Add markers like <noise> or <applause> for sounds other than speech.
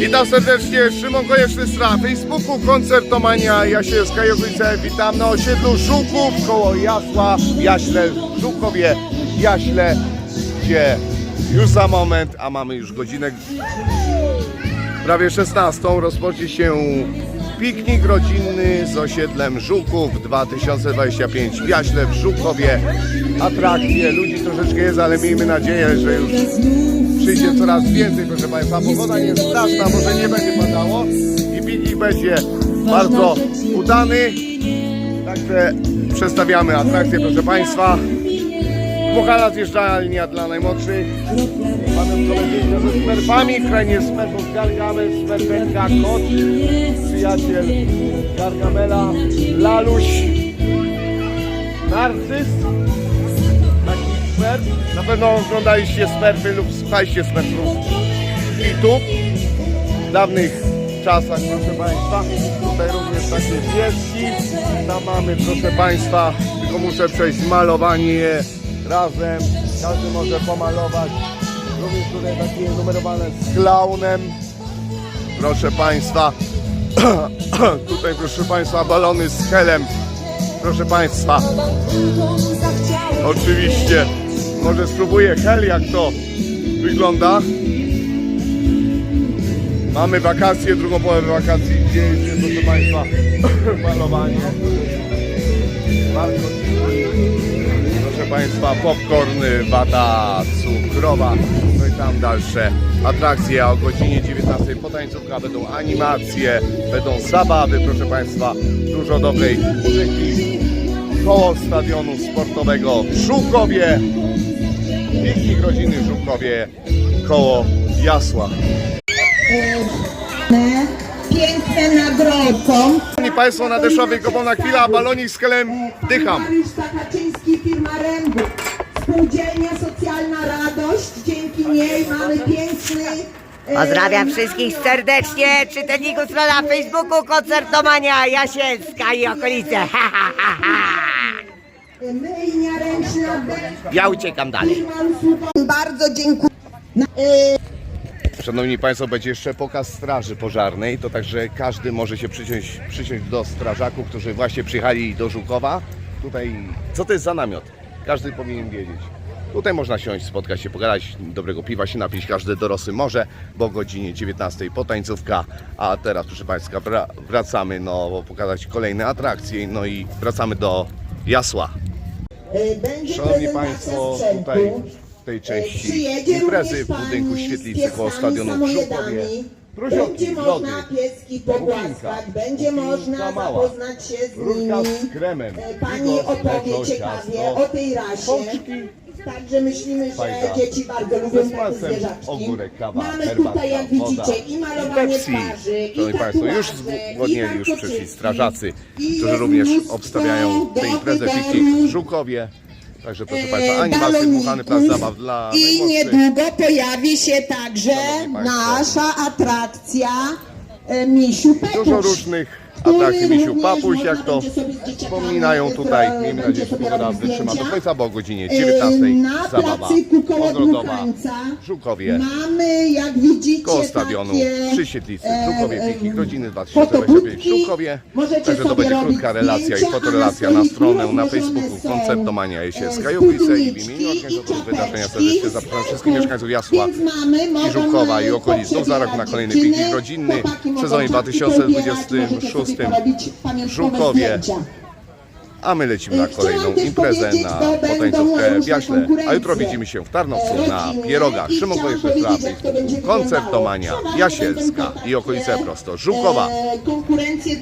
Witam serdecznie, Szymon Konieczny na Facebooku, Koncertomania Jasielska Jowice. Witam na osiedlu Żuków, koło Jasła, Jaśle, Żukowie, Jaśle, gdzie już za moment, a mamy już godzinę prawie 16, rozpocznie się piknik rodzinny z osiedlem Żuków 2025 w Jaśle, w Żukowie. Atrakcje, ludzi troszeczkę jest, ale miejmy nadzieję, że już przyjdzie coraz więcej, proszę Państwa. Pogoda nie jest straszna, może nie będzie padało i piknik będzie bardzo udany. Także przedstawiamy atrakcje, proszę Państwa. Dmuchana zjeżdżalnia dla najmłodszych. Panem koleżanką ze smerfami, w krainie smerfów Gargamel, smerfenka, kot, przyjaciel Gargamela, Laluś, Narcyz, taki smerf. Na pewno oglądaliście smerfy lub słuchaliście smerfów YouTube w dawnych czasach, proszę Państwa. Tutaj również takie pieski. Tam mamy, proszę Państwa, tylko muszę przejść malowanie razem. Każdy może pomalować. Również tutaj takie numerowane z klaunem. Proszę Państwa, <clears throat> tutaj proszę Państwa balony z helem. Proszę Państwa, oczywiście, może spróbuję hel jak to wygląda. Mamy wakacje, drugą połowę wakacji, gdzie jest, proszę Państwa, <clears throat> malowanie. Bardzo Państwa, popcorny, wata cukrowa, no i tam dalsze atrakcje, a o godzinie 19 potańcówka będą animacje, będą zabawy, proszę Państwa, dużo dobrej muzyki, koło stadionu sportowego w Żukowie, piknik rodziny w Żukowie, koło Jasła. piękne nagrodką. Szanowni Państwo, na deszczowej kopalna chwila, balonik z helem, dycham. Firma Rembu. Spółdzielnia Socjalna Radość. Dzięki niej mamy piękny... e, Pozdrawiam wszystkich serdecznie, czytelników strona Facebooku Koncertomania Jasielska i okolice. <laughs> Ha, ha, ha, ha. Myjnia ręczna. Be- Ja uciekam dalej. Bardzo dziękuję. E, Szanowni Państwo, będzie jeszcze pokaz straży pożarnej, to także każdy może się przyciąć, przyciąć do strażaków, którzy właśnie przyjechali do Żukowa. Tutaj, co to jest za namiot? Każdy powinien wiedzieć. Tutaj można siąść, spotkać się, pogadać, dobrego piwa się napić, każdy dorosły może, bo o godzinie 19 potańcówka, a teraz proszę Państwa wra- wracamy, no pokazać kolejne atrakcje, no i wracamy do Jasła. e, Będzie Szanowni Państwo, tutaj w tej części Przyjedzie imprezy w budynku świetlicy koło stadionu w Będzie lody, można pieski pogłaskać, będzie można mała, zapoznać się z nimi. z kremem, E, Pani bigos, opowie ciekawie ciasto, o tej rasie. pączki, Także myślimy, że dzieci bardzo lubią takie smalcem, zwierzaczki. ogórek, kawa, Mamy herbatka, tutaj, jak woda, widzicie, i malowanie Pepsi. twarzy, i Państwo, już tatuaże, już przyszli strażacy, i którzy jest również mnóstwo obstawiają tę imprezę wyboru. Żukowie. Także proszę E, Państwa, animacje, dmuchany plac zabaw dla I najmłodszych. niedługo pojawi się także Szanowni Państwo. nasza atrakcja e, Misiu. Dużo różnych który atrakcji misiu papuś, jak to wspominają tutaj. Miejmy nadzieję, że pogoda wytrzyma do końca, bo o godzinie E, 19 Na zabawa ogrodowa Żukowie. mamy, jak widzicie, Koło stadionu przy Świetlicy, w Żukowie, piknik rodziny 2025 w fotobudki. Żukowie. Także to będzie krótka relacja i a fotorelacja na stronę na Facebooku Koncertomania Jesielska Jowice i w imieniu organizatorów wydarzenia serdecznie zapraszam wszystkich mieszkańców Jasła i Żukowa i okolic. Znów za rok na kolejny piknik rodzinny w sezonie czapki 2026 pamiątkowe Żukowie. zdjęcia. A my lecimy na Chciałam kolejną imprezę na potańcówkę w Jaśle. A jutro widzimy się w Tarnowcu na rodzinne Pierogach. Szymon będzie Koncertomania. Jasielska i okolice prosto. Żukowa. E, konkurencje